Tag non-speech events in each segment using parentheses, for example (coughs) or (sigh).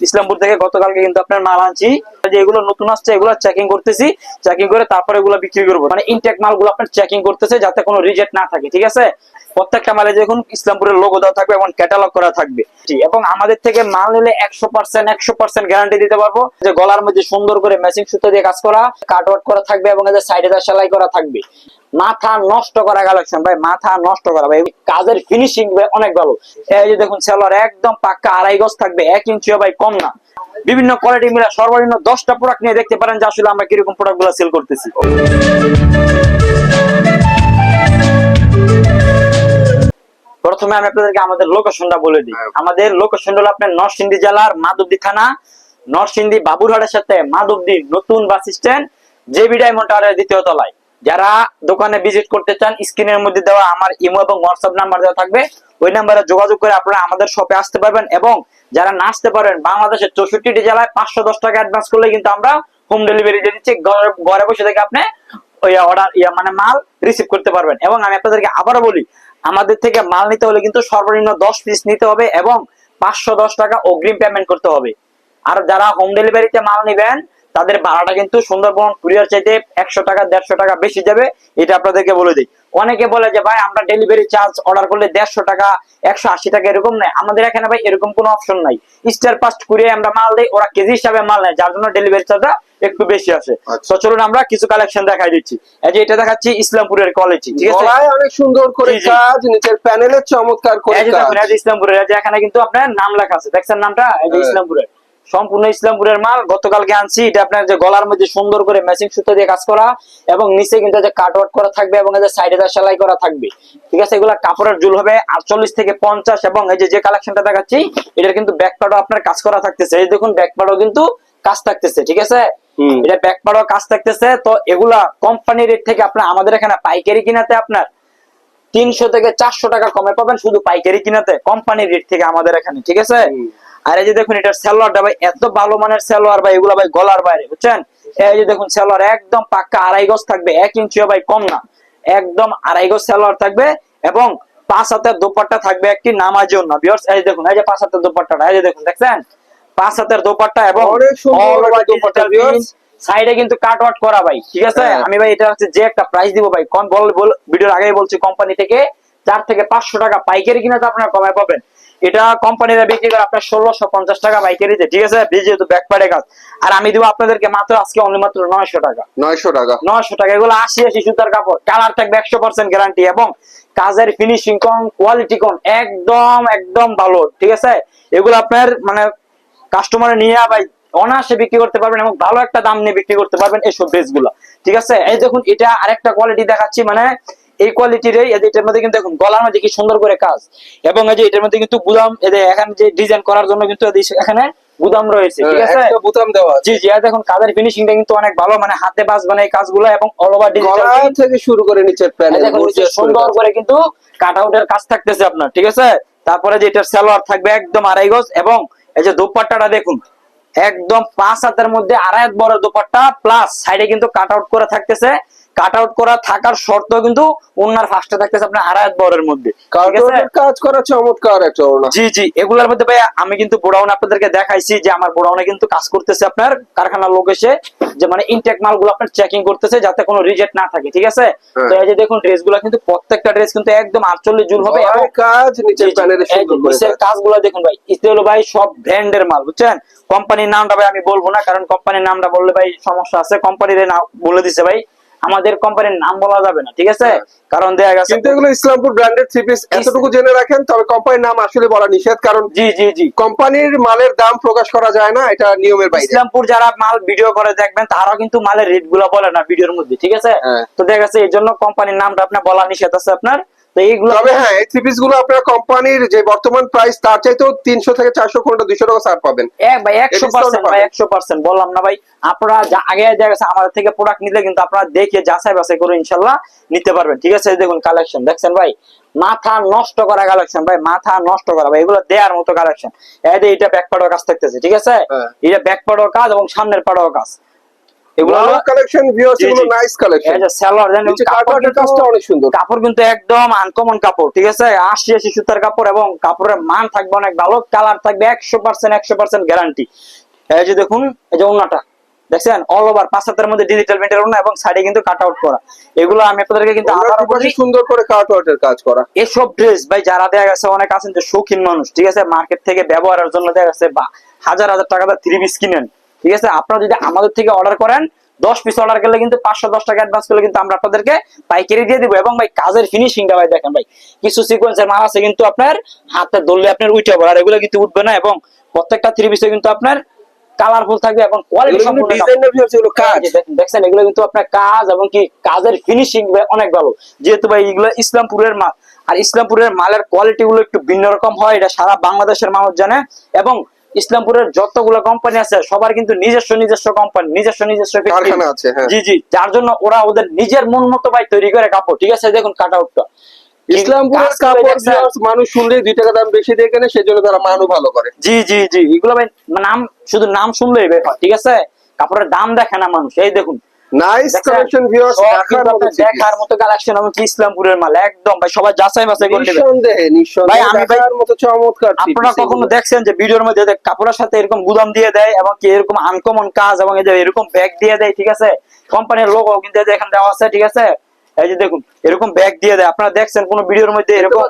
ইসলামপুর থেকে গতকালকে কিন্তু আপনার মাল আনছি। যে এগুলো নতুন আসছে, এগুলো চেকিং করতেছি চেকিং করে তারপরে এগুলো বিক্রি করব। মানে ইনটেক মালগুলো আপনার চেকিং করতেছে যাতে কোনো রিজেক্ট না থাকে, ঠিক আছে? প্রত্যেকটা মালে দেখুন ইসলামপুরের লোগো দেওয়া থাকবে এবং ক্যাটালগ করা থাকবে। এবং আমাদের থেকে মাল নিলে একশো পার্সেন্ট একশো পার্সেন্ট গ্যারান্টি দিতে পারব। যে গলার মধ্যে সুন্দর করে ম্যাচিং সুতো দিয়ে কাজ করা কাট আউট করা থাকবে এবং এদের সাইডে সেলাই করা থাকবে। মাথা নষ্ট করা কালেকশন ভাই, মাথা নষ্ট করা। ভাই, কাজের ফিনিশিং ভাই, অনেক ভালো। এই যে দেখুন সেলার একদম পাক্কা আড়াই গজ থাকবে, এক ইঞ্চিও ভাই, কম না। বিভিন্ন কোয়ালিটি মিলে সর্বনিম্ন দশটা প্রোডাক্ট নিয়ে দেখতে পারেন যে আসলে আমরা কীরকম প্রোডাক্টগুলো সেল করতেছি। প্রথমে আমি আপনাদেরকে আমাদের লোকেশনটা বলে দিই। আমাদের লোকেশন হলো আপনার নরসিংদী জেলার মাধবদী থানা। নরসিংদী বাবুরহাটের সাথে মাধবদী নতুন বাস স্ট্যান্ড জেবি ডায়মন্ড টাওয়ারের দ্বিতীয় তলায়। যারা দোকানে ভিজিট করতে চান স্ক্রিনের মধ্যে দেওয়া আমার ইমো এবং হোয়াটসঅ্যাপ নাম্বার দেওয়া থাকবে। ওই নাম্বারে যোগাযোগ করে আপনারা আমাদের শপে আসতে পারবেন এবং যারা নাচতে পারেন, বাংলাদেশের চৌষট্টি জেলায় পাঁচশো দশ টাকা অ্যাডভান্স করলে কিন্তু আমরা হোম ডেলিভারি দিয়ে দিচ্ছি। ঘরে- বসে থেকে আপনি ওই অর্ডার ইয়া মানে মাল রিসিভ করতে পারবেন। এবং আমি আপনাদেরকে আবারও বলি, আমাদের থেকে মাল নিতে হলে কিন্তু সর্বনিম্ন দশ পিস নিতে হবে এবং পাঁচশো দশ টাকা অগ্রিম পেমেন্ট করতে হবে। আর যারা হোম ডেলিভারিতে মাল নিবেন তাদের ভাড়াটা কিন্তু সুন্দরবন কুরিয়ার চাইতে একশো টাকা দেড়শো টাকা বেশি যাবে এটা আপনাদেরকে বলে দিই। অনেকে বলে যে ভাই আমরা ডেলিভারি চার্জ অর্ডার করলে দেড়শো টাকা একশো আশি টাকা এরকম নেই আমাদের এখানে ভাই এরকম কোনো অপশন নাই। স্টার পাস্ট কুরিয়ার আমরা মাল দিই ওরা কেজি হিসাবে মাল নেয় যার জন্য ডেলিভারি চার্জটা একটু বেশি আসে আচ্ছা। তো চলুন আমরা কিছু কালেকশন দেখাই দিচ্ছি। এই যে এটা দেখাচ্ছি ইসলামপুরের কোয়ালিটি ঠিক আছে? গলায় অনেক সুন্দর করে। কাজ নিচের প্যানেলে চমৎকার করে কাজ এই যে দেখুন, এই যে ইসলামপুরের এই যে এখানে কিন্তু আপনার নাম লেখা আছে। দেখছেন নামটা? এই যে হ্যাঁ। ইসলামপুরের। সম্পূর্ণ ইসলামপুরের মাল। গতকালকে আনছি। এটা আপনার যে গলার মধ্যে সুন্দর করে ম্যাচিং সুতো দিয়ে কাজ করা এবং নিচে কিন্তু যে কাট ওয়ার্ক করা থাকবে এবং এই যে সাইডে সেলাই করা থাকবে। ঠিক আছে? এগুলা কাপড়ের জুল হবে আটচল্লিশ থেকে পঞ্চাশ এবং এই যে যে কালেকশনটা দেখাচ্ছি এটার কিন্তু ব্যাক পার্টও আপনার কাজ করা থাকতেছে। এই দেখুন ব্যাক পার্টও কিন্তু কাজ থাকতেছে। ঠিক আছে? এটা ব্যাক পার্টও কাজ থাকতেছে। তো এগুলা কোম্পানি রেট থেকে আপনার আমাদের এখানে পাইকারি কিনাতে আপনার তিনশো থেকে চারশো টাকা কমে পাবেন শুধু পাইকারি কিনাতে কোম্পানির রেট থেকে আমাদের এখানে। ঠিক আছে। আর এই যে দেখুন এটার সালোয়ারটা ভাই এত ভালো মানের সালোয়ার ভাই এগুলা ভাই গলার বাইরে বুঝছেন? এই যে দেখুন সালোয়ার একদম পাক্কা আড়াই গজ থাকবে এক ইঞ্চিও ভাই কম না। একদম আড়াই গজ সালোয়ার থাকবে এবং পাঁচ হাতের দোপাট্টা থাকবে একটি নামাজের না বিয়ার্স এই দেখুন এই যে পাঁচ হাতের দোপাট্টাটা এই যে দেখুন দেখছেন? পাঁচ হাতের দোপাট্টা এবং দোপাট্টা, সাইডে কিন্তু কাট ওয়াট করা ভাই ঠিক আছে? হ্যাঁ। আমি ভাই এটা হচ্ছে যে একটা প্রাইস দিব ভাই। কম বল বল ভিডিওর আগেই বলছি কোম্পানি থেকে চার থেকে পাঁচশো টাকা পাইকারি কিনা তো আপনারা কমায় পাবেন। এটা কোম্পানিরা বিক্রি করে আপনার ষোলোশো পঞ্চাশ টাকা পাইকারিতে ঠিক আছে? যেহেতু ব্যাক পাড়ে কাজ। আর আমি দিব আপনাদেরকে মাত্র আজকে অনলি মাত্র নয়শো টাকা। নয়শো টাকা। নয়শো টাকা এগুলো আশি আশি সুতার কাপড়। কালার থাকবে একশো পার্সেন্ট গ্যারান্টি এবং কাজের ফিনিশিং কম কোয়ালিটি কম একদম একদম ভালো ঠিক আছে? এগুলো আপনার মানে কাস্টমার নিয়ে ভাই অনায়াসে বিক্রি করতে পারবেন এবং ভালো একটা দাম নিয়ে বিক্রি করতে পারবেন এইসব ড্রেসগুলো ঠিক আছে? এই দেখুন এটা আরেকটা কোয়ালিটি দেখাচ্ছি মানে এই কোয়ালিটির এটার মধ্যে কিন্তু দেখুন গলার মধ্যে কি সুন্দর করে কাজ। এবং এই যে এটার মধ্যে কিন্তু গুদাম এখানে যে ডিজাইন করার জন্য কিন্তু এখানে গুদাম রয়েছে ঠিক আছে? একটা বোতাম দেওয়া জি জি আর দেখুন কাজের ফিনিশিংটা কিন্তু অনেক ভালো মানে হাতে বাস মানে কাজগুলো এবং অল ওভার ডিজিটাল থেকে শুরু করে নিচের প্যানেল নিচে সুন্দর করে কিন্তু কাট আউটের কাজ থাকতেছে আপনার ঠিক আছে? তারপরে যে এটার সালোয়ার থাকবে একদম আড়াই গজ এবং এই যে দোপাট্টাটা দেখুন একদম পাঁচ হাতের মধ্যে আড়াই হাত বড় দোপাট্টা প্লাস সাইডে কিন্তু কাট আউট করা থাকতেছে। কাট আউট করা থাকার শর্ত কিন্তু ওনার ফার্স্টে থাকতেছে আপনার আড়াই হাত বড়ের মধ্যে কাজ করা চমৎকার একটা ওড়না। জি জি এগুলোর মধ্যে ভাই আমি কিন্তু আপনাদেরকে দেখাইছি যে আমার কিন্তু কাজ করতেছে আপনার কারখানার লোক এসে যে মানে ইনটেক মালগুলো আপনার চেকিং করতেছে যাতে কোনো রিজেক্ট না থাকে ঠিক আছে? হ্যাঁ। তো এই যে দেখুন কিন্তু প্রত্যেকটা ড্রেস কিন্তু একদম জুল হবে এবং কাজ নিচের জি, জি, প্যানেলে সুন্দর করে কাজগুলো দেখুন ভাই হলো ভাই সব ব্র্যান্ডের মাল বুঝছেন? কোম্পানির নামটা ভাই আমি বলব না কারণ কোম্পানির নামটা বললে ভাই সমস্যা আছে কোম্পানির নাম বলে দিছে ভাই। আমাদের কোম্পানির নাম বলা যাবে না ঠিক আছে। কারণ দেখা গেছে কিন্তু এগুলো ইসলামপুর ব্র্যান্ডেড থ্রি পিস এতটুকু জেনে রাখেন তবে কোম্পানির নাম আসলে বলা নিষেধ কারণ জি জি জি। কোম্পানির মালের দাম প্রকাশ করা যায় না এটা নিয়মের বাইরে। ইসলামপুর যারা মাল ভিডিও করে দেখবেন তারাও কিন্তু মালের রেটগুলো বলে না ভিডিওর মধ্যে ঠিক আছে? হ্যাঁ। তো দেখা গেছে এই জন্য কোম্পানির নামটা আপনার বলা নিষেধ আছে আপনার। তো এইগুলো তবে হ্যাঁ এই থ্রি পিসগুলো আপনার কোম্পানির যে বর্তমান প্রাইস তার চাইতেও তিনশো থেকে চারশো কোনটা দুইশো টাকা ছাড় পাবেন। ভাই একশো পার্সেন্ট ভাই একশো পার্সেন্ট বললাম না ভাই। আপনারা আগে দেখা গেছে আমাদের থেকে প্রোডাক্ট নিলে কিন্তু আপনারা দেখে যাচাই বাছাই করে ইনশাল্লাহ নিতে পারবেন। ঠিক আছে দেখুন কালেকশন দেখছেন ভাই? মাথা নষ্ট করা কালেকশন ভাই মাথা নষ্ট করা ভাই এগুলো দেওয়ার মতো কালেকশন এটা ব্যাক পাড়ার কাজ থাকতেছে ঠিক আছে? হ্যাঁ। এটা ব্যাক পাড়ার কাজ এবং সামনের পাড়ার কাজ। এগুলো কালেকশন ভিউয়ার্স এগুলো নাইস কালেকশন কাজটা অনেক সুন্দর। কাপড় কিন্তু একদম আনকমন কাপড় ঠিক আছে? আশি আশি সুতার কাপড় এবং কাপড়ের মান থাকবে অনেক ভালো কালার থাকবে একশো পার্সেন্ট একশো পার্সেন্ট গ্যারান্টি এই যে দেখুন এই যে ওনাটা দেখছেন? অল ওভার পাঁচ মধ্যে ডিজিটাল প্রিন্টের ওনা এবং সাইডে কিন্তু কাট আউট করা। এগুলো আমি আপনাদেরকে কিন্তু বলি সুন্দর করে কাজ করা। এসব ড্রেস ভাই যারা দেয়া গেছে অনেক আছেন যে শৌখিন মানুষ ঠিক আছে? মার্কেট থেকে ব্যবহারের জন্য দেয়া গেছে বা হাজার হাজার টাকা থ্রি পিস কিনেন। ঠিক আছে? আপনারা যদি আমাদের থেকে অর্ডার করেন দশ পিস অর্ডার করলে কিন্তু পাঁচশো দশ টাকা অ্যাডভান্স করলে কিন্তু আমরা আপনাদেরকে পাইকারি দিয়ে দিব। এবং ভাই কাজের ফিনিশিংটা ভাই দেখেন ভাই কিছু সিকোয়েন্সের মাল আছে কিন্তু আপনার হাতে ধরলে আপনার উঠে পড়ে আর এগুলো কিন্তু উঠবে না। এবং প্রত্যেকটা থ্রি পিসে কিন্তু আপনার কালারফুল থাকবে এবং কোয়ালিটি কাজ। দেখছেন এগুলো কিন্তু আপনার কাজ এবং কি কাজের ফিনিশিং অনেক ভালো। যেহেতু ভাই এগুলো ইসলামপুরের মাল। আর ইসলামপুরের মালের কোয়ালিটি গুলো একটু ভিন্ন রকম হয় এটা সারা বাংলাদেশের মানুষ জানে। এবং ইসলামপুরের যতগুলো কোম্পানি আছে সবার কিন্তু নিজস্ব নিজস্ব কোম্পানি নিজস্ব নিজস্ব কারখানা আছে হ্যাঁ। জি জি যার জন্য ওরা ওদের নিজের মন মতো ভাই তৈরি করে কাপড়। ঠিক আছে দেখুন কাট আউটটা ইসলামপুরের কাপড় মানুষ শুনলে দুই টাকা দাম বেশি দিয়ে কেনে সেজন্য তারা মানও ভালো করে। জি জি জি এগুলো ভাই নাম শুধু নাম শুনলেই ব্যাপার ঠিক আছে? কাপড়ের দাম দেখে না মানুষ এই দেখুন। নাইস কালেকশন ভিউয়ার্স দেখার মতো আপনার দেখার মতো কালেকশন এবং কি ইসলামপুরের মাল? একদম ভাই সবাই যাচাই বাছাই করে নেবে। নিঃসন্দেহে ভাই, নিঃসন্দেহে আমি ভাই- দেখার মতো চমৎকার আপনারা কখনো দেখছেন যে ভিডিওর মধ্যে কাপড়ের সাথে এরকম গুদাম দিয়ে দেয় এবং কি এরকম আনকমন কাজ এবং এই যে এরকম ব্যাগ দিয়ে দেয় ঠিক আছে? কোম্পানির লোগো কিন্তু এখানে দেওয়া আছে ঠিক আছে? এই যে দেখুন এরকম ব্যাগ দিয়ে দেয়। আপনারা দেখছেন কোন ভিডিওর মধ্যে এরকম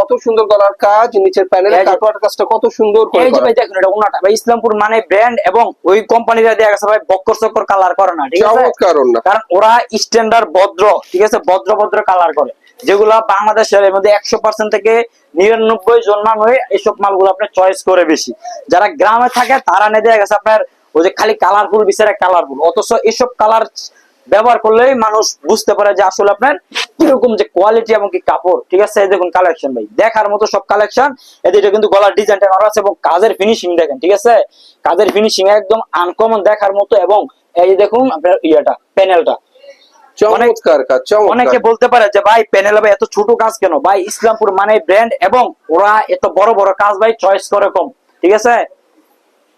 কত সুন্দর গলার কাজ নিচের প্যানেলে কাটওয়ার্ক কাজটা কত সুন্দর এই যে ভাই দেখুন এটা ওনাটা। ভাই ইসলামপুর মানে ব্র্যান্ড এবং ওই কোম্পানিরা দেয়া গেছে ভাই বক্কর চক্কর কালার করে না ঠিক আছে? চমৎকার ওন্না। কারণ ওরা স্ট্যান্ডার্ড ভদ্র ঠিক আছে? ভদ্র ভদ্র কালার করে। যেগুলা বাংলাদেশের এর মধ্যে একশো পার্সেন্ট থেকে নিরানব্বই জন মানুষ এইসব মালগুলো আপনার চয়েস করে বেশি। যারা গ্রামে থাকে তারা নিয়ে দেয়া গেছে আপনার ওই যে খালি কালারফুল বিচারে কালারফুল অথচ এসব কালার ব্যবহার করলেই মানুষ বুঝতে পারে যে আসলে আপনার কীরকম যে কোয়ালিটি এবং কি কাপড়। ঠিক আছে? এই দেখুন কালেকশন ভাই। দেখার মতো সব কালেকশন এদের এটা কিন্তু গলার ডিজাইনটা করা আছে এবং কাজের ফিনিশিং দেখেন ঠিক আছে? কাজের ফিনিশিং একদম আনকমন দেখার মতো এবং এই দেখুন আপনার ইয়েটা প্যানেলটা চমৎকার কাজ অনেকে বলতে পারে যে ভাই প্যানেল ভাই এত ছোট কাজ কেন? ভাই ইসলামপুর মানে ব্র্যান্ড এবং ওরা এত বড় বড় কাজ ভাই চয়েস করে কম। ঠিক আছে?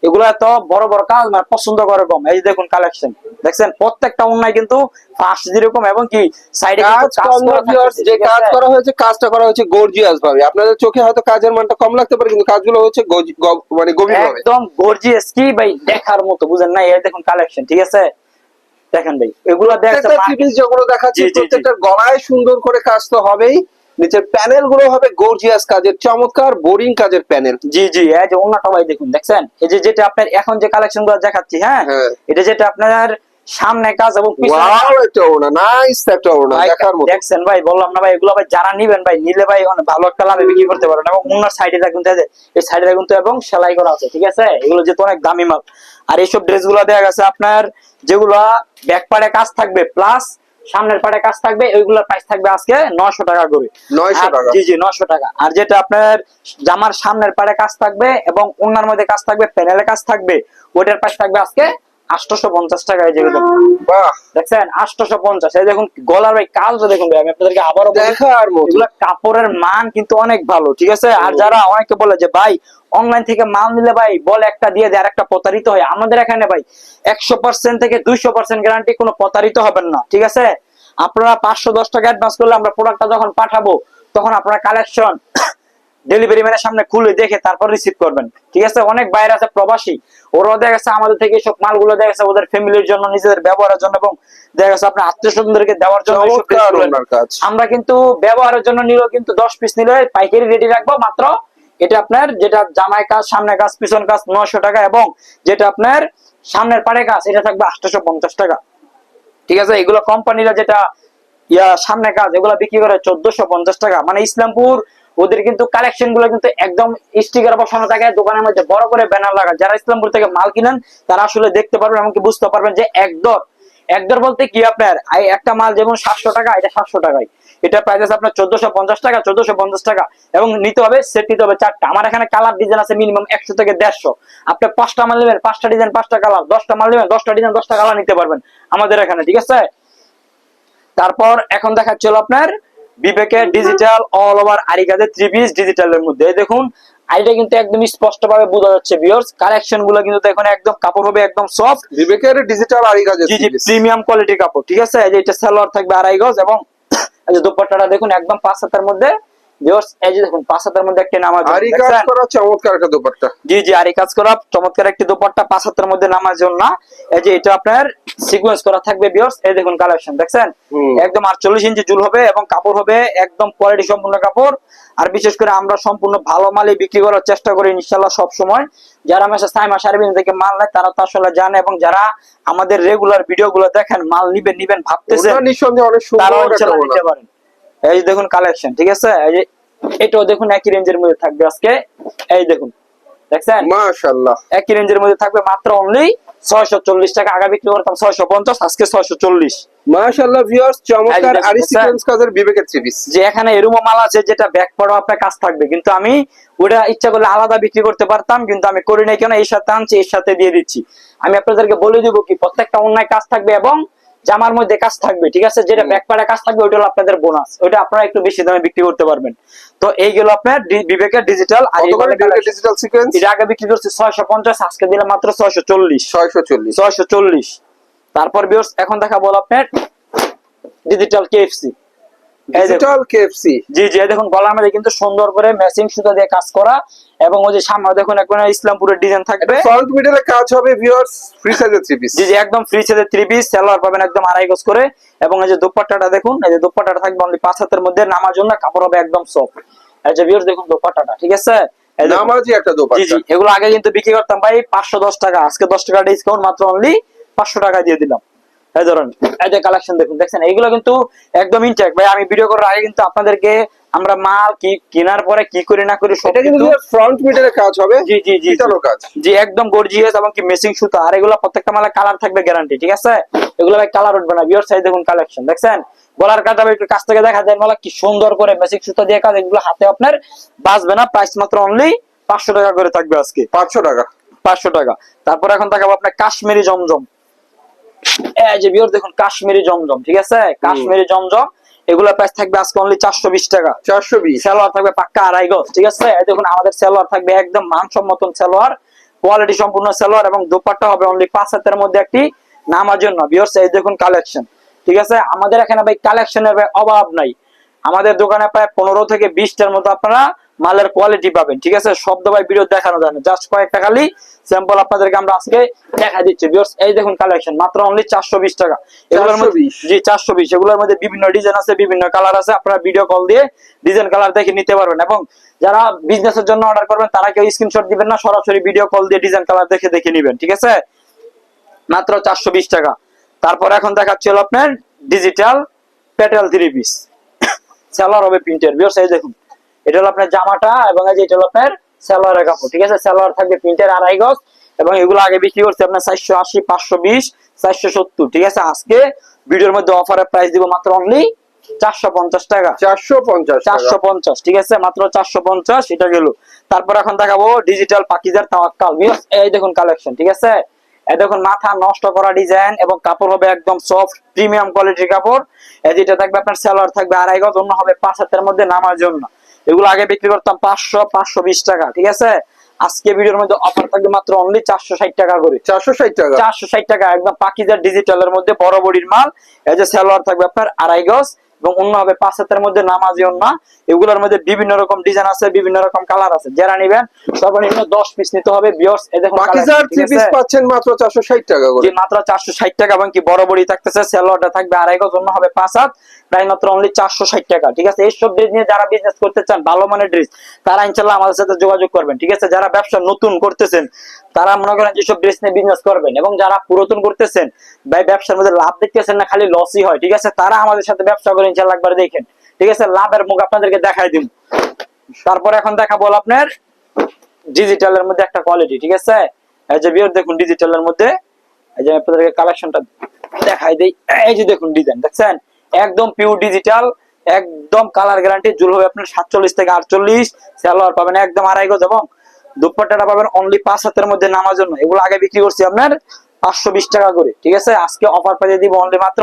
এগুলো এত বড় বড় কাজ মানে পছন্দ করে কম। এই দেখুন কালেকশন দেখছেন প্রত্যেকটা অন্যায় কিন্তু ফার্স্ট যেরকম এবং কি সাইডে যে কাজ করা হয়েছে কাজটা করা হয়েছে গর্জিয়াস ভাবে। আপনাদের চোখে হয়তো কাজের মানটা কম লাগতে পারে কিন্তু কাজগুলো হচ্ছে মানে গভীর ভাবে একদম গর্জিয়াস কি ভাই দেখার মতো বুঝেন না? এই দেখুন কালেকশন ঠিক আছে? দেখেন ভাই এগুলো দেখতে প্রত্যেকটা পিস যেগুলো দেখাচ্ছি। প্রত্যেকটার গলায় সুন্দর করে কাজ তো হবেই। নিচের প্যানেলগুলো হবে গর্জিয়াস কাজের চমৎকার বোরিং কাজের প্যানেল জি জি এই যে অন্যটা ভাই দেখুন দেখছেন? এই যে যেটা আপনার এখন যে কালেকশনগুলো দেখাচ্ছি হ্যাঁ? হ্যাঁ। এটা যেটা আপনার সামনে কাজ এবং নাইস একটা ওনা দেখার মতো। দেখছেন ভাই বললাম না ভাই এগুলো ভাই যারা নিবেন ভাই নিলে ভাই অনেক ভালো একটা লাভে বিক্রি করতে পারেন এবং অন্য সাইডে দেখুন এই সাইডে দেখুন তো এবং সেলাই করা আছে ঠিক আছে? এগুলো যেহেতু অনেক দামি মাল। আর এইসব ড্রেসগুলো দেওয়া গেছে আপনার যেগুলা ব্যাক পাড়ে কাজ থাকবে প্লাস সামনের পাড়ে কাজ থাকবে ওইগুলোর প্রাইস থাকবে আজকে নশো টাকা করে। 900 আর- টাকা। জি জি নশো টাকা। আর যেটা আপনার জামার সামনের পাড়ে কাজ থাকবে এবং অন্যার মধ্যে কাজ থাকবে প্যানেলে কাজ থাকবে ওইটার প্রাইস থাকবে আজকে পঞ্চাশ টাকা এই দেখছেন? পঞ্চাশ। এই দেখুন গলার ভাই দেখুন ভাই আমি আপনাদেরকে আবারও দেখার কাপড়ের মান কিন্তু অনেক ভালো ঠিক আছে? আর যারা অনেকে বলে যে ভাই অনলাইন থেকে মাল নিলে ভাই বল একটা দিয়ে দেয় একটা প্রতারিত হয়। আমাদের এখানে ভাই একশো পার্সেন্ট থেকে দুইশো পার্সেন্ট গ্যারান্টি কোনো প্রতারিত হবেন না ঠিক আছে? আপনারা পাঁচশো দশ টাকা অ্যাডভান্স করলে আমরা প্রোডাক্টটা যখন পাঠাবো তখন আপনারা কালেকশন ডেলিভারি ম্যানের সামনে খুলে দেখে তারপর রিসিভ করবেন। ঠিক আছে? অনেক বাইরে আছে প্রবাসী। ওরাও দেখা গেছে আমাদের থেকে সব মালগুলো দেখা গেছে ওদের ফ্যামিলির জন্য নিজেদের ব্যবহারের জন্য এবং দেখা গেছে আপনার আত্মীয় স্বজনদেরকে দেওয়ার জন্য আমরা কিন্তু ব্যবহারের জন্য নিলেও কিন্তু দশ পিস নিলে পাইকারি রেডি রাখব মাত্র এটা আপনার যেটা জামাই কাজ সামনে কাজ পিছন কাজ নশো টাকা এবং যেটা আপনার সামনের পাড়ে কাজ এটা থাকবে আটশোশো পঞ্চাশ টাকা। ঠিক আছে? এগুলো কোম্পানিরা যেটা, ইয়া, সামনে কাজ, এগুলো বিক্রি করে চোদ্দশো পঞ্চাশ টাকা। মানে ইসলামপুর, ওদের কিন্তু কালেকশনগুলো কিন্তু একদম স্টিকার বসানো থাকে, দোকানের মধ্যে বড় করে ব্যানার লাগা। যারা ইসলামপুর থেকে মাল কিনেন, তারা আসলে দেখতে পারবেন, এমনকি বুঝতে পারবেন যে একদর একদর বলতে কি আপনার? একটা মাল যেমন সাতশো টাকা, এটা সাতশো টাকায়। এটা প্রাইস আছে আপনার চোদ্দশো পঞ্চাশ টাকা চোদ্দশো পঞ্চাশ টাকা। এবং নিতে হবে সেট নিতে হবে চারটা। আমার এখানে কালার ডিজাইন আছে মিনিমাম একশো থেকে দেড়শো। আপনি পাঁচটা মাল নেবেন পাঁচটা ডিজাইন পাঁচটা কালার দশটা মাল নেবেন দশটা ডিজাইন দশটা কালার নিতে পারবেন আমাদের এখানে ঠিক আছে? তারপর এখন দেখাচ্ছিল আপনার বিবেকের ডিজিটাল অল ওভার আরিকাদের থ্রি পিস ডিজিটালের মধ্যে। দেখুন আইটা কিন্তু একদম স্পষ্ট ভাবে বোঝা যাচ্ছে ভিউয়ার্স কালেকশনগুলো কিন্তু দেখুন একদম কাপড় হবে একদম সফট বিবেকের ডিজিটাল জি প্রিমিয়াম কোয়ালিটির কাপড় ঠিক আছে? এটা সালোয়ার থাকবে আড়াই গজ এবং এই যে দুপাট্টাটা দেখুন একদম পাঁচ হাতের মধ্যে ভিউয়ার্স এই যে দেখুন পাঁচ হাতের মধ্যে একটা নামাজ আড়ি কাজ করা চমৎকার একটা দোপাট্টা। জি জি আরি কাজ করা চমৎকার একটি দুপাট্টা পাঁচ হাতের মধ্যে নামার জন্য। এই যে এটা আপনার সিকোয়েন্স করা থাকবে ভিউয়ার্স এই দেখুন কালেকশন দেখছেন? একদম আটচল্লিশ ইঞ্চি জুল হবে এবং কাপড় হবে একদম কোয়ালিটি সম্পূর্ণ কাপড়। আর বিশেষ করে আমরা সম্পূর্ণ ভালো মালই বিক্রি করার চেষ্টা করি ইনশাল্লাহ সব সময়। যারা মেসে সাইমা সার্ভিস থেকে মাল নেয় তারা তো আসলে জানে এবং যারা আমাদের রেগুলার ভিডিও গুলো দেখেন মাল নিবেন নিবেন ভাবতেছেন একটা ইনশাল্লাহ ওড়না। নিতে পারেন। এই যে দেখুন কালেকশন ঠিক আছে? এই যে এটাও দেখুন একই রেঞ্জের মধ্যে থাকবে আজকে। এই দেখুন দেখছেন? মাশাআল্লাহ। একই রেঞ্জের মধ্যে থাকবে মাত্র অনলি ছয়শো চল্লিশ টাকা। আগে বিক্রি করতাম ছয়শো পঞ্চাশ আজকে ছয়শো চল্লিশ। মাশাআল্লাহ ভিউয়ার্স চমৎকার এই আরি সিকোয়েন্স কাজের বিবেকের থ্রি যে এখানে এরুমো মাল আছে যেটা ব্যাক পড়া আপনার কাজ থাকবে। কিন্তু আমি ওটা ইচ্ছা করলে আলাদা বিক্রি করতে পারতাম কিন্তু আমি করি নাই কেন? এর সাথে আনছি এর সাথে দিয়ে দিচ্ছি। আমি আপনাদেরকে বলে দিব কি প্রত্যেকটা অন্যায় কাজ থাকবে এবং জামার মধ্যে কাজ থাকবে ঠিক আছে? যেটা ব্যাক পাড়া কাজ থাকবে ওইটা হলো আপনাদের বোনাস ওইটা আপনারা একটু বেশি দামে বিক্রি করতে পারবেন। তো এইগুলো আপনার বিবেকের ডিজিটাল আর ডিজিটাল সিকোয়েন্স এটা আগে বিক্রি করছি ছয়শো পঞ্চাশ আজকে দিলে মাত্র ছয়শো চল্লিশ। 640 ছয়শো চল্লিশ। তারপর বিয়র্স এখন দেখা বল আপনার ডিজিটাল কেএফসি ডিজিটাল কেএফসি জি জি দেখুন গলার মধ্যে কিন্তু সুন্দর করে ম্যাচিং সুতা দিয়ে কাজ করা এবং ওই যে সামনে দেখুন একবার ইসলামপুরের ডিজাইন থাকবে। ফ্রন্ট মিডলে কাজ হবে ভিউয়ার্স ফ্রি সাইজের থ্রি পিস জি জি একদম ফ্রি সাইজের থ্রি পিস সালোয়ার পাবেন একদম আড়াই গজ করে। এবং এই যে দুপাট্টাটা দেখুন এই যে দুপাট্টাটা থাকবে অনলি পাঁচ হাতের মধ্যে নামার জন্য কাপড় হবে একদম সফট এই যে ভিউয়ার্স দেখুন দুপাট্টাটা ঠিক আছে? নামাজি একটা জি জি এগুলো আগে কিন্তু বিক্রি করতাম ভাই পাঁচশো দশ টাকা আজকে দশ টাকা ডিসকাউন্ট মাত্র অনলি পাঁচশো টাকা দিয়ে দিলাম। এই ধরুন এই যে কালেকশন দেখুন দেখছেন? এইগুলো কিন্তু একদম ইনটেক ভাই আমি ভিডিও করার আগে কিন্তু আপনাদেরকে আমরা মাল কি কেনার পরে কি করি না করি সব এটা কিন্তু ফ্রন্ট মিডলে কাজ হবে জি জি জি কাজ। জি একদম গর্জিয়াস এবং কি মেসিং সুতা। আর এগুলো প্রত্যেকটা মালে কালার থাকবে গ্যারান্টি ঠিক আছে? এগুলো ভাই কালার উঠবে না। বিয়ার সাইজ দেখুন কালেকশন দেখছেন? গলার কাটা একটু কাছ থেকে দেখা যায় মালা কি সুন্দর করে মেসিং সুতা দিয়ে কাজ এগুলো হাতে আপনার বাঁচবে না। প্রাইস মাত্র অনলি পাঁচশো টাকা করে থাকবে আজকে। পাঁচশো টাকা। পাঁচশো টাকা। তারপর এখন দেখাবো আপনার কাশ্মীরি জমজম। এই যে বিয়র দেখুন কাশ্মীরি জমজম ঠিক আছে? কাশ্মীরি জমজম এগুলো প্রাইস থাকবে আজকে অনলি চারশো বিশ টাকা। চারশো বিশ। সালোয়ার থাকবে পাক্কা আড়াই গজ ঠিক আছে? দেখুন আমাদের সালোয়ার থাকবে একদম মানসম্মত সালোয়ার কোয়ালিটি সম্পূর্ণ সালোয়ার এবং দুপাট্টা হবে অনলি পাঁচ হাতের মধ্যে একটি নামার জন্য। বিয়র্স এই দেখুন কালেকশন ঠিক আছে? আমাদের এখানে ভাই কালেকশনের ভাই অভাব নাই। আমাদের দোকানে প্রায় পনেরো থেকে বিশটার মতো আপনারা মালের কোয়ালিটি পাবেন ঠিক আছে? শব্দ ভাই ভিডিও দেখানো যায় না। জাস্ট কয়েকটা খালি স্যাম্পল আপনাদেরকে আমরা আজকে দেখা দিচ্ছি। বিয়র্স এই দেখুন কালেকশন মাত্র অনলি চারশো বিশ টাকা। এগুলোর মধ্যে জি চারশো বিশ। এগুলোর মধ্যে বিভিন্ন ডিজাইন আছে বিভিন্ন কালার আছে। আপনারা ভিডিও কল দিয়ে ডিজাইন কালার দেখে নিতে পারবেন। এবং যারা বিজনেসের জন্য অর্ডার করবেন তারা কেউ স্ক্রিনশট দিবেন না সরাসরি ভিডিও কল দিয়ে ডিজাইন কালার দেখে দেখে নিবেন ঠিক আছে? মাত্র চারশো বিশ টাকা। তারপর এখন দেখাচ্ছি হলো আপনার ডিজিটাল পেটেল থ্রি পিস সেলার হবে প্রিন্টের বিয়স এই দেখুন। এটা হলো আপনার জামাটা এবং এই যে এটা হলো আপনার সেলোয়ারের কাপড় ঠিক আছে? সেলোয়ার থাকবে প্রিন্টের আড়াই গজ এবং এগুলো আগে বিক্রি করছে আপনার চারশো আশি পাঁচশো বিশ চারশো সত্তর ঠিক আছে? আজকে ভিডিওর মধ্যে অফারের প্রাইস দিব মাত্র অনলি চারশো পঞ্চাশ টাকা। চারশো পঞ্চাশ চারশো পঞ্চাশ ঠিক আছে? মাত্র চারশো পঞ্চাশ এটা গেল। তারপর এখন দেখাবো ডিজিটাল পাকিজার তাওয়াক্কাল। এই দেখুন কালেকশন ঠিক আছে? দেখুন মাথা নষ্ট করা ডিজাইন এবং কাপড় হবে একদম সফট প্রিমিয়াম কোয়ালিটির কাপড়। এই যেটা থাকবে আপনার সেলার থাকবে আড়াই গজ অন্য হবে পাঁচ হাতের মধ্যে নামার জন্য। এগুলো আগে বিক্রি করতাম পাঁচশো পাঁচশো বিশ টাকা ঠিক আছে? আজকে ভিডিওর মধ্যে অফার থাকবে মাত্র অনলি চারশো ষাট টাকা করে। চারশো ষাট টাকা। চারশো ষাট টাকা একদম পাকিজার ডিজিটালের মধ্যে বড় বডির মাল। এই যে সেলোয়ার থাকবে আপনার আড়াই গজ এবং অন্য হবে পাঁচ হাতের মধ্যে নামাজি অন্য এগুলোর মধ্যে বিভিন্ন রকম ডিজাইন আছে বিভিন্ন রকম কালার আছে। যারা নিবেন সর্বনিম্ন দশ পিস নিতে হবে। বিয়র্স দেখুন? পাচ্ছেন মাত্র চারশো ষাট টাকা করে। মাত্র চারশো ষাট টাকা এবং কি বড় বড়ি থাকতেছে সালোয়ারটা থাকবে আড়াই গজ অন্য হবে পাঁচ হাত। প্রায় মাত্র অনলি চারশো ষাট টাকা ঠিক আছে? এইসব ড্রেস নিয়ে যারা বিজনেস করতে চান ভালো মানের ড্রেস তারা ইনশাল্লাহ আমাদের সাথে যোগাযোগ করবেন ঠিক আছে? যারা ব্যবসা নতুন করতেছেন তারা মনে করেন যেসব ড্রেস নিয়ে বিজনেস করবেন এবং যারা পুরাতন করতেছেন ভাই ব্যবসার মধ্যে লাভ দেখতেছেন না খালি লসই হয় ঠিক আছে? তারা আমাদের সাথে ব্যবসা করে ইনশাল্লাহ একবার দেখেন। ঠিক আছে, লাভের মুখ আপনাদেরকে দেখাই দিব তারপর এখন দেখাবো আপনার ডিজিটালের মধ্যে একটা কোয়ালিটি ঠিক আছে? এই যে বিয়ার দেখুন ডিজিটালের মধ্যে, এই যে আপনাদেরকে কালেকশনটা দেখাই দেই। এই যে দেখুন ডিজাইন দেখছেন? একদম পিওর ডিজিটাল একদম কালার গ্যারান্টি জুল হবে আপনার সাতচল্লিশ থেকে আটচল্লিশ, সালোয়ার পাবেন একদম আড়াই গজ এবং দুপাট্টাটা পাবেন অনলি পাঁচ হাতের মধ্যে নামার জন্য। এগুলো আগে বিক্রি করছি আপনার পাঁচশো বিশ টাকা করে, ঠিক আছে? আজকে অফার পেয়ে দিব অনলি মাত্র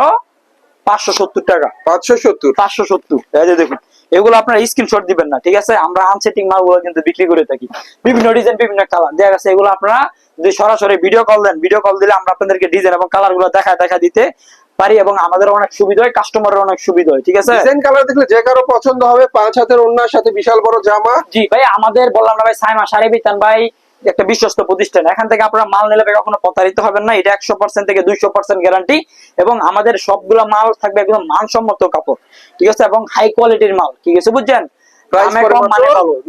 পাঁচশো সত্তর টাকা। পাঁচশো সত্তর? পাঁচশো সত্তর। এই যে দেখুন এগুলো আপনার স্ক্রিনশট দিবেন না ঠিক আছে? আমরা আনসেটিং মালগুলো কিন্তু বিক্রি করে থাকি। বিভিন্ন ডিজাইন বিভিন্ন কালার দেখা গেছে। এগুলো আপনারা যদি সরাসরি ভিডিও কল দেন ভিডিও কল দিলে আমরা আপনাদেরকে ডিজাইন এবং কালারগুলো দেখা দেখা দিতে পারি এবং আমাদের অনেক সুবিধা হয় কাস্টমারের অনেক সুবিধা হয় ঠিক আছে? ডিজাইন কালার দেখলে যে কারও পছন্দ হবে পাঁচ হাতের ওড়নার সাথে বিশাল বড় জামা। জি ভাই আমাদের বললাম না ভাই সাইমা সারি বিতান ভাই একটা বিশ্বস্ত প্রতিষ্ঠান। এখান থেকে আপনারা মাল নিলে কখনো প্রতারিত হবেন না, এটা একশো পার্সেন্ট থেকে দুইশো পার্সেন্ট গ্যারান্টি এবং আমাদের সবগুলো মাল থাকবে একদম মানসম্মত কাপড়, ঠিক আছে? এবং হাই কোয়ালিটির মাল, ঠিক আছে? বুঝছেন?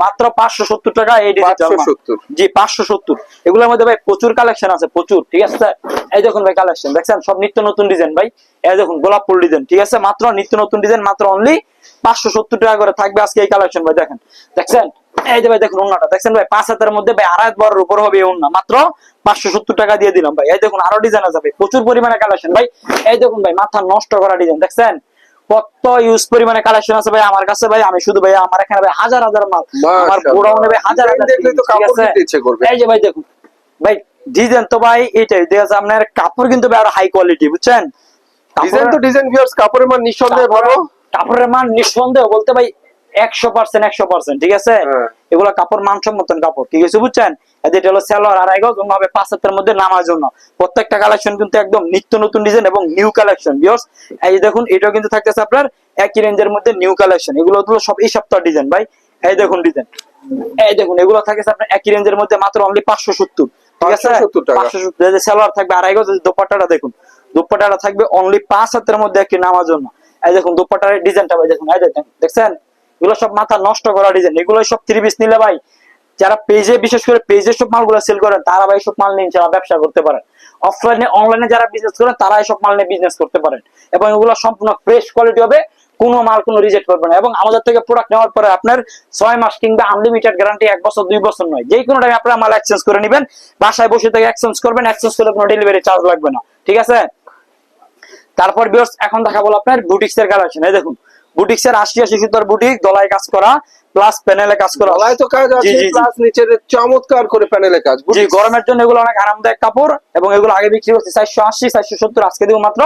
মাত্র? পাঁচশো সত্তর টাকা এই ডিজিটাল মাল। 570 জি পাঁচশো সত্তর। এগুলোর মধ্যে ভাই প্রচুর কালেকশন আছে প্রচুর ঠিক আছে? এই দেখুন ভাই কালেকশন দেখছেন? সব নিত্য নতুন ডিজাইন ভাই। এই দেখুন গোলাপ ফুল ডিজাইন ঠিক আছে? মাত্র নিত্য নতুন ডিজাইন মাত্র অনলি পাঁচশো সত্তর টাকা করে থাকবে আজকে এই কালেকশন ভাই দেখেন? দেখছেন? এই যে ভাই দেখুন দেখছেন ভাই? পাঁচ হাতের মধ্যে ভাই আড়াই উপর হবে মাত্র পাঁচশো সত্তর টাকা দিয়ে দিলাম ভাই। এই দেখুন আরও ডিজাইন আছে ভাই। প্রচুর পরিমাণে কালেকশন ভাই। এই দেখুন ভাই মাথা নষ্ট করা ডিজাইন দেখছেন? কত ইউজ পরিমাণে কালেকশন আছে ভাই আমার কাছে ভাই? আমি শুধু ভাই আমার এখানে ভাই হাজার হাজার মাল। আমার গোডাউনে ভাই হাজার হাজার। এই যে ভাই দেখুন ভাই ডিজাইন তো ভাই এটাই আপনার কাপড় কিন্তু ভাই আরও হাই কোয়ালিটি বুঝছেন? ডিজাইন তো ডিজাইন ভিউয়ার্স কাপড়ের মান নিঃসন্দেহে ভালো। কাপড়ের- কাপড়ের মান নিঃসন্দেহ বলতে ভাই একশো পার্সেন্ট একশো পার্সেন্ট ঠিক আছে? হ্যাঁ। এগুলো কাপড় মানসম্মতন কাপড় ঠিক আছে বুঝছেন? এই এটা হলো সেলোয়ার আর এগো হবে পাঁচ হাতের মধ্যে নামার জন্য। প্রত্যেকটা কালেকশন কিন্তু একদম নিত্য নতুন ডিজাইন এবং নিউ কালেকশন বিয়স এই দেখুন এটাও কিন্তু থাকতেছে আপনার একই রেঞ্জের মধ্যে নিউ কালেকশন এগুলো হলো সব এই সপ্তাহ ডিজাইন ভাই। এই দেখুন ডিজাইন এই দেখুন এগুলো থাকতেছে আপনার একই রেঞ্জের মধ্যে মাত্র অনলি পাঁচশো সত্তর ঠিক আছে? 570 টাকা। পাঁচশো সত্তর এই যে সেলোয়ার থাকবে আড়াই গজ দোপাট্টাটা দেখুন দোপাট্টাটা থাকবে অনলি পাঁচ হাতের মধ্যে একটি নামার জন্য। এই দেখুন দোপাট্টার ডিজাইনটা ভাই দেখুন এই দেখেন দেখছেন? এগুলো সব মাথা নষ্ট করা ডিজাইন এগুলো সব থ্রি পিস নিলে ভাই, যারা পেজে বিশেষ করে পেজে সব মালগুলো সেল করেন, তারা ভাই সব মাল নিয়ে ইনশাআল্লাহ ব্যবসা করতে পারেন। অফলাইনে অনলাইনে যারা বিজনেস করেন তারা সব মাল নিয়ে বিজনেস করতে পারেন। এবং এগুলো সম্পূর্ণ ফ্রেশ কোয়ালিটি হবে, কোনো মাল কোনো রিজেক্ট করবে না। এবং আমাদের থেকে প্রোডাক্ট নেওয়ার পরে আপনার ছয় মাস কিংবা আনলিমিটেড গ্যারান্টি এক বছর, দুই বছর নয়। যে কোনো টাইমে আপনারা মাল এক্সচেঞ্জ করে নেবেন, বাসায় বসে থেকে এক্সচেঞ্জ করবেন এক্সচেঞ্জ করলে কোনো ডেলিভারি চার্জ লাগবে না। ঠিক আছে? তারপর বিয়ার্স এখন দেখা বলো আপনার বুটিক্স এর কালেকশন এই দেখুন বুটিক্স এর আশি আশি সুতোর বুটিক দলায় কাজ করা প্লাস প্যানেলে কাজ করা। গলায় তো কাজ আছে। প্লাস নিচের চমৎকার করে প্যানেলে কাজ জি গরমের জন্য এগুলো অনেক আরামদায়ক কাপড় এবং এগুলো আগে বিক্রি করছে চারশো আশি চারশো সত্তর আজকে দিব মাত্র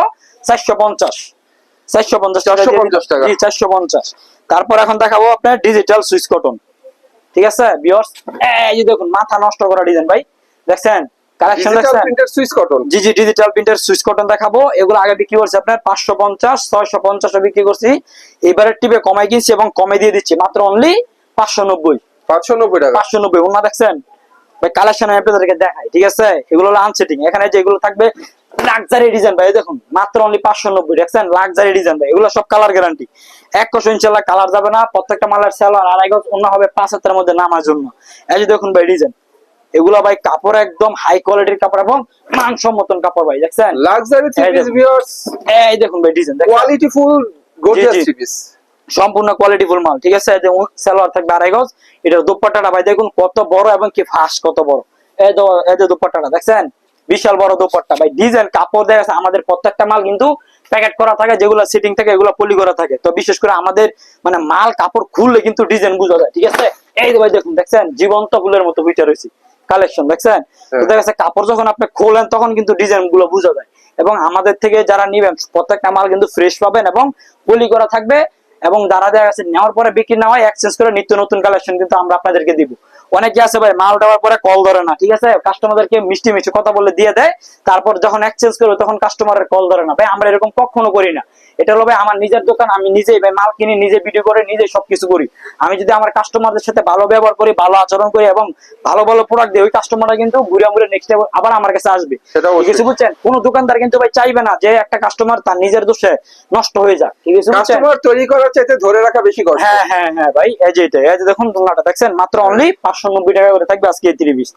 চারশো পঞ্চাশ। চারশো পঞ্চাশ টাকা দিয়ে 450 টাকা। জি চারশো পঞ্চাশ। তারপর এখন দেখাবো আপনার ডিজিটাল সুইচ কটন ঠিক আছে বিয়র্স এই যে দেখুন মাথা নষ্ট করা ডিজাইন ভাই। দেখছেন? কালেকশন ডিজিটাল সুইচ কটন জি জি ডিজিটাল প্রিন্টের সুইচ কটন দেখাবো। এগুলো আগে বিক্রি করছে আপনার পাঁচশো পঞ্চাশ ছয়শো পঞ্চাশ বিক্রি করছি। এবারে টিপে কমাই কিনছি এবং কমে দিয়ে দিচ্ছি। মাত্র অনলি পাঁচশো নব্বই। পাঁচশো নব্বই টাকা। পাঁচশো নব্বই ওনা দেখছেন? ভাই কালেকশন আমি আপনাদেরকে দেখাই ঠিক আছে? এগুলো হলো আনসেটিং এখানে যেগুলো থাকবে লাক্সারি ডিজাইন ভাই দেখুন মাত্র অনলি পাঁচশো নব্বই দেখছেন? লাক্সারি ডিজাইন ভাই এগুলো সব কালার গ্যারান্টি এক কোশো ইনশাল্লাহ কালার যাবে না প্রত্যেকটা মালের সেলার আড়াই গজ অন্য হবে পাঁচ হাতের মধ্যে নামার জন্য। এই যে দেখুন ভাই ডিজাইন এগুলো ভাই কাপড় একদম হাই কোয়ালিটির কাপড় এবং মানসম্মতন কাপড় ভাই দেখছেন? লাক্সারি থ্রি এই পিস দেখুন। এই দেখুন ভাই design quality full gorgeous three piece সম্পূর্ণ কোয়ালিটি ফুল মাল ঠিক আছে? সালোয়ার থাকবে আড়াই গজ। এটার দুপাট্টাটা ভাই দেখুন কত বড় এবং কি ফাঁস কত বড়। এই যে দুপাট্টাটা দেখছেন? বিশাল বড় দুপাট্টা। ভাই ডিজাইন কাপড় দেখা যাচ্ছে আমাদের প্রত্যেকটা মাল কিন্তু প্যাকেট করা থাকে যেগুলো সিটিং থাকে এগুলো পলি করা থাকে। তো বিশেষ করে আমাদের মানে মাল কাপড় খুললে কিন্তু ডিজাইন বোঝা যায় ঠিক আছে? এই ভাই দেখুন দেখছেন? জীবন্ত ফুলের মতো বুঝতে রয়েছে। কালেকশন দেখছেন? হ্যাঁ। দেখা যাচ্ছে কাপড় যখন আপনি খোলেন তখন কিন্তু ডিজাইনগুলো বোঝা যায়। এবং আমাদের থেকে যারা নিবেন প্রত্যেকটা মাল কিন্তু ফ্রেশ পাবেন এবং পলি করা থাকবে এবং যারা দেখা যাচ্ছে নেওয়ার পরে বিক্রি না হয় এক্সচেঞ্জ করে নিত্য নতুন কালেকশন কিন্তু আমরা আপনাদেরকে দিব। অনেকে আছে ভাই মাল দেওয়ার পরে কল ধরে না ঠিক আছে? কাস্টমারদেরকে মিষ্টি মিষ্টি কথা বলে দিয়ে দেয় তারপর যখন এক্সচেঞ্জ করবে তখন কাস্টমারের কল ধরে না। ভাই আমরা এরকম কখনো করি না। এটা হলো ভাই আমার নিজের দোকান আমি নিজেই ভাই মাল কিনি নিজে ভিডিও করে নিজে সবকিছু করি। আমি যদি আমার কাস্টমারদের সাথে ভালো ব্যবহার করি ভালো আচরণ করি এবং ভালো ভালো প্রোডাক্ট দিই ওই কাস্টমাররা কিন্তু ঘুরে ঘুরে নেক্সট আবার আমার কাছে আসবে। ঠিক বুঝছেন? কোন দোকানদার কিন্তু ভাই চাইবে না যে একটা কাস্টমার তার নিজের দোষে নষ্ট হয়ে যাক। ঠিক আছে বুঝছেন? কাস্টমার তৈরি করার চাইতে ধরে রাখা বেশি কষ্ট। হ্যাঁ হ্যাঁ হ্যাঁ ভাই এই যে এটা এই যে দেখুন তোমরাটা দেখছেন? মাত্র অনলি পাঁচশো নব্বই টাকা করে থাকবে আজকে থ্রি পিস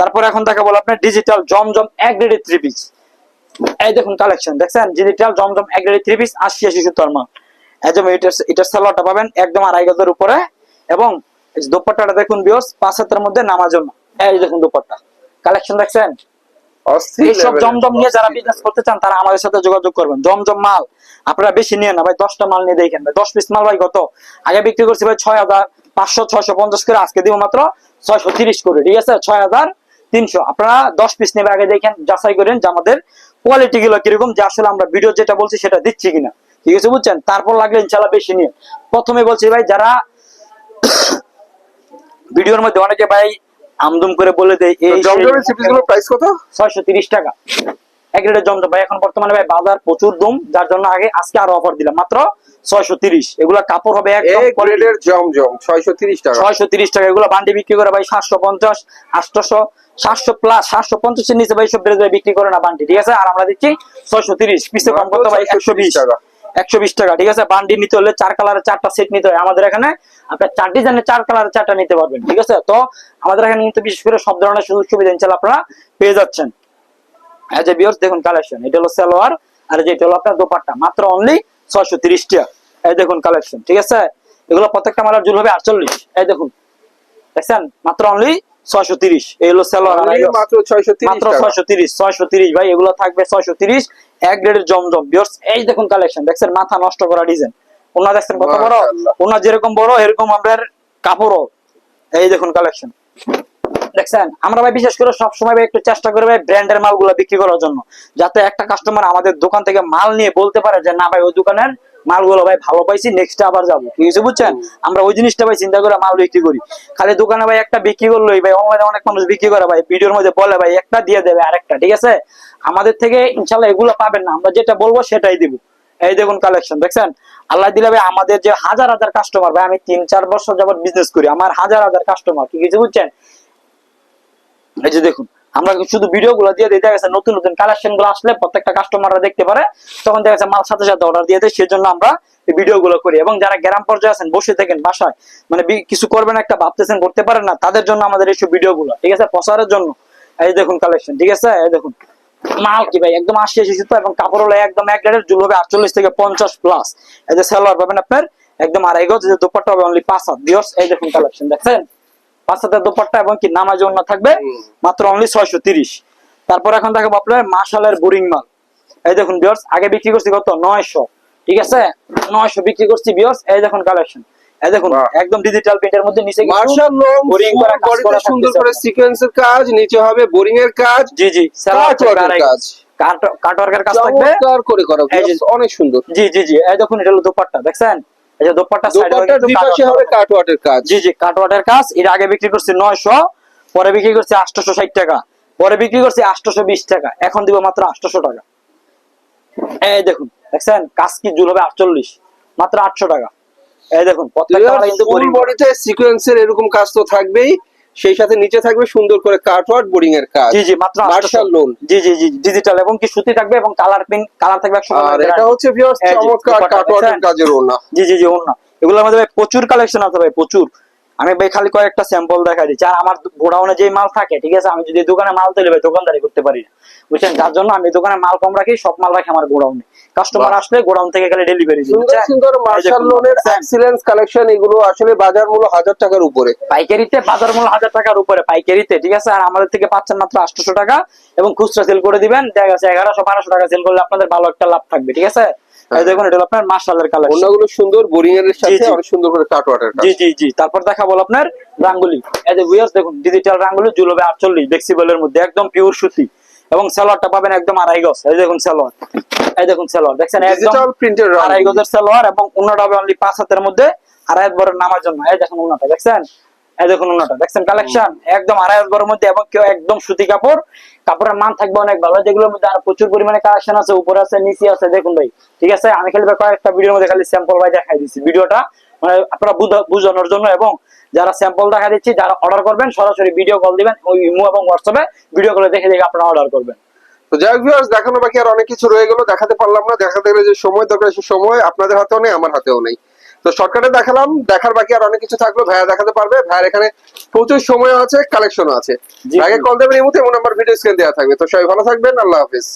তারপর এখন দেখা বলো আপনার ডিজিটাল জমজম এক গ্রেডের থ্রি পিস এই দেখুন কালেকশন দেখছেন? ডিজিটাল জমজম এক গ্রেডের থ্রি পিস আশি আশি সত্তর মাল। একদম এটার এটার সালোয়ারটা পাবেন একদম আড়াই গজের উপরে। এবং এই দোপাট্টাটা দেখুন বিয়স পাঁচ হাতের মধ্যে নামার জন্য। এই দেখুন দোপাট্টা। কালেকশন দেখছেন? এইসব জমজম নিয়ে যারা বিজনেস করতে চান তারা আমাদের সাথে যোগাযোগ করবেন। জমজম মাল আপনারা বেশি নিয়ে না ভাই দশটা মাল নিয়ে দেখেন ভাই। দশ পিস মাল ভাই কত? আগে বিক্রি করছি ভাই ছয় হাজার পাঁচশো ছয়শো পঞ্চাশ করে আজকে দিব মাত্র ছয়শো তিরিশ করে ঠিক আছে? ছয় হাজার তিনশো। আপনারা দশ পিস নেবে আগে দেখেন যাচাই করেন যে আমাদের কোয়ালিটি গুলো কীরকম যে আসলে আমরা ভিডিও যেটা বলছি সেটা দিচ্ছি কিনা। ঠিক আছে বুঝছেন? তারপর লাগলে ইনশাল্লাহ বেশি নিয়ে। প্রথমে বলছি ভাই যারা (coughs) ভিডিওর মধ্যে অনেকে ভাই আমদুম করে বলে দেয় এই জমজমের প্রাইস কত? ছয়শো তিরিশ টাকা। এক লিটার জমজম ভাই এখন বর্তমানে ভাই বাজার প্রচুর দম যার জন্য আগে আজকে আরও অফার দিলাম। মাত্র ছয়শো তিরিশ। এগুলা কাপড় হবে একদম এ গ্রেডের জমজম ছয়শো তিরিশ টাকা। ছয়শো তিরিশ টাকা। এগুলো বান্ডি বিক্রি করে ভাই সাতশো পঞ্চাশ আটশো সাতশো প্লাস সাতশো পঞ্চাশের নিচে ভাই সব ড্রেস ভাই বিক্রি করে না বান্ডি ঠিক আছে? আর আমরা দিচ্ছি ছয়শো তিরিশ। পিসে কম করতে ভাই? একশো বিশ। টাকা। একশো বিশ টাকা ঠিক আছে? বান্ডি নিতে হলে চার কালারের চারটা সেট নিতে হয়। আমাদের এখানে আপনার চার ডিজাইনের চার কালারের চারটা নিতে পারবেন ঠিক আছে? তো আমাদের এখানে কিন্তু বিশেষ করে সব ধরনের সুযোগ সুবিধা আপনারা পেয়ে যাচ্ছেন। এজ এ বিয়ার্স দেখুন কালেকশন এটা হলো সালোয়ার আর যেটা হলো আপনার দোপাট্টা। মাত্র অনলি ছয়শো তিরিশ টাকা এই দেখুন কালেকশন ঠিক আছে? এগুলো প্রত্যেকটা মালার জুল হবে আটচল্লিশ। এই দেখুন দেখছেন? মাত্র অনলি ছয়শো তিরিশ। হলো- মাত্র ছয়শো তিরিশ মাত্র ছয়শো তিরিশ ভাই এগুলো থাকবে ছয়শো তিরিশ এক গ্রেডের জমজম। বিয়ার্স এই দেখুন কালেকশন দেখছেন? মাথা নষ্ট করা ডিজাইন ওনা দেখছেন কত বড়? মাশাআল্লাহ। ওনা যেরকম বড় এরকম আপনার কাপড়ও। এই দেখুন কালেকশন দেখছেন? আমরা ভাই বিশেষ করে সবসময় ভাই একটু চেষ্টা করি ভাই ব্র্যান্ডের মালগুলো বিক্রি করার জন্য, যাতে একটা কাস্টমার আমাদের দোকান থেকে মাল নিয়ে বলতে পারে যে, না ভাই, ওই দোকানের মালগুলো ভাই ভালো পাইছি নেক্সট আবার যাব। ঠিক আছে বুঝছেন? আমরা ওই জিনিসটা ভাই চিন্তা করে মাল বিক্রি করি। খালি দোকানে ভাই একটা বিক্রি করলোই ভাই অনলাইনে অনেক মানুষ বিক্রি করে ভাই, ভিডিওর মধ্যে বলে ভাই, একটা দিয়ে দেবে আরেকটা, ঠিক আছে? আমাদের থেকে ইনশাল্লাহ এগুলো পাবেন না, আমরা যেটা বলব সেটাই দিব। এই দেখুন কালেকশন দেখছেন? আল্লাহ দিলে ভাই আমাদের যে হাজার হাজার কাস্টমার ভাই আমি তিন চার বছর যাবত বিজনেস করি, আমার হাজার হাজার কাস্টমার ঠিক আছে বুঝছেন? এই যে দেখুন, আমরা শুধু ভিডিও গুলো দিয়ে দিই, দেখা নতুন নতুন কালেকশনগুলো আসলে প্রত্যেকটা কাস্টমাররা দেখতে পারে, তখন দেখা মাল সাথে সাথে অর্ডার দিয়ে দেয়, সেজন্য আমরা ভিডিও গুলো করি। এবং যারা গ্রাম পর্যায়ে আছেন, বসে থাকেন বাসায় মানে কিছু করবেন একটা, ভাবতেছেন করতে পারেন না, তাদের জন্য আমাদের এইসব ভিডিও গুলো ঠিক আছে? প্রচারের জন্য। এই দেখুন কালেকশন ঠিক আছে? এই দেখুন। মাল কি ভাই, একদম আশি আশি সুতো এবং কাপড় হলো একদম এক গ্রেডের, জুল হবে আটচল্লিশ থেকে পঞ্চাশ প্লাস এই যে সালোয়ার পাবেন আপনার, একদম আড়াই গজ দুপাট্টা হবে অনলি পাঁচ হাত। দিওস এই দেখুন কালেকশন দেখছেন? পাঁচ হাতের দুপাট্টা এবং কি নামাজ অন্য থাকবে মাত্র অনলি ছয়শো তিরিশ। তারপর এখন দেখাবো আপনার মাসালের বোরিং মাল। এই দেখুন বিয়ার্স আগে বিক্রি করছি কত? নয়শো। ঠিক আছে? নয়শো বিক্রি করছি বিয়ার্স এই দেখুন কালেকশন এই দেখুন একদম ডিজিটাল প্রিন্টের মধ্যে নিচে করা কাজ করা সুন্দর করে সিকোয়েন্সের কাজ নিচে হবে বোরিং এর কাজ জি জি কাজ। কাটওয়ার্কের কাজ থাকবে। করে করা অনেক সুন্দর। জি জি জি এই দেখুন এটা হলো দুপাট্টা দেখছেন? এই যে দোপাট্টা সাইড দুই পাশে হবে কাটওয়াটের কাজ। জি জি কাটওয়াটের কাজ। এর আগে বিক্রি করছি নয়শো পরে বিক্রি করছি আটশোশো ষাট টাকা। পরে বিক্রি করছি আটশোশো বিশ টাকা। এখন দিব মাত্র আটশোশো টাকা। এই দেখুন দেখছেন? কাজ কি জুল হবে? আটচল্লিশ। মাত্র আটশো টাকা। এই দেখুন প্রত্যেকটা কিন্তু। বডিতে সিকোয়েন্সের এরকম কাজ তো থাকবেই। সেই সাথে নিচে থাকবে সুন্দর করে কাটওয়ার্ক বোরিং এর কাজ। জি জি মাত্র মার্শাল লোন জি জি জি ডিজিটাল এবং কি সুতি থাকবে এবং কালার পিং কালার থাকবে আর এটা হচ্ছে ভিউয়ার্স এই যে, চমৎকার দুপাট্টা। কাটওয়ার্কের কাজের ওনা জি জি জি ওনা এগুলোর মধ্যে প্রচুর কালেকশন আছে ভাই প্রচুর। আমি ভাই খালি কয়েকটা স্যাম্পল দেখা দিচ্ছি। আর আমার গোডাউনে যে মাল থাকে ঠিক আছে? আমি যদি দোকানে মাল তুলি ভাই দোকানদারি করতে পারি না। বুঝছেন? যার জন্য আমি দোকানে মাল কম রাখি সব মাল রাখি আমার গোডাউনে। কাস্টমার আসলে গোডাউন থেকে খালি ডেলিভারি দিই সুন্দর বুঝছেন? সুন্দর এই মার্শাল লোনের এক্সিলেন্স কালেকশন এগুলো আসলে বাজার মূল্য হাজার টাকার উপরে। পাইকারিতে বাজার মূল্য হাজার টাকার উপরে পাইকারিতে ঠিক আছে? আর আমাদের থেকে পাচ্ছেন মাত্র আটশো টাকা এবং খুচরা সেল করে দিবেন। দেখা গেছে এগারোশো বারোশো টাকা সেল করলে আপনাদের ভালো একটা লাভ থাকবে ঠিক আছে? এই দেখুন এটা আপনার কালেকশন অন্যগুলো সুন্দর বোরিং এর সাথে। অনেক সুন্দর করে কাটওয়ার্কের কাজ জি জি জি। তারপর দেখা বল আপনার রাঙ্গুলি। এই যে ভিউয়ার্স দেখুন ডিজিটাল রাঙ্গুলি জুল হবে আটচল্লিশ ফ্লেক্সিবলের মধ্যে একদম পিওর সুতি। এবং সালোয়ারটা পাবেন একদম আড়াই গজ। এই দেখুন সালোয়ার। এই দেখুন সালোয়ার। দেখছেন একদম ডিজিটাল প্রিন্টের আড়াই গজের সালোয়ার এবং উন্নটা হবে অনলি পাঁচ হাতের মধ্যে আড়াই হাত নামার জন্য। এই দেখুন উন্নটা দেখছেন? দেখুন উন্নটা দেখছেন কালেকশন একদম আড়াই মধ্যে এবং কেউ একদম সুতি কাপড়। কাপড়ের মান থাকবে অনেক ভালো। যেগুলোর মধ্যে আর প্রচুর পরিমাণে কালেকশন আছে, উপরে আছে, নিচে আছে, দেখুন ভাই। ঠিক আছে? আমি খালি কয়েকটা ভিডিওর মধ্যে খালি স্যাম্পল ভাই দেখাই দিচ্ছি। ভিডিওটা মানে আপনারা বুঝানোর জন্য এবং যারা স্যাম্পল দেখা দিচ্ছি, যারা অর্ডার করবেন, সরাসরি ভিডিও কল দিবেন, ওই ইমো এবং হোয়াটসঅ্যাপে ভিডিও কলে দেখে দেখে আপনারা অর্ডার করবেন। দেখানো বাকি আর অনেক কিছু রয়ে গেল। দেখাতে পারলাম না। দেখাতে গেলে যে সময় দরকার, সে সময় আপনাদের হাতেও নেই, আমার হাতেও নেই। তো শর্টকাটে দেখালাম দেখার বাকি আর অনেক কিছু থাকল ভাইয়া দেখাতে পারবে। ভাইয়ার এখানে প্রচুর সময় আছে কালেকশনও আছে। আগে ভাইকে কল দেবেন এই মুহূর্তে এমন নাম্বার ভিডিও স্ক্রিন দেওয়া থাকবে। তো সবাই ভালো থাকবেন আল্লাহ হাফিজ।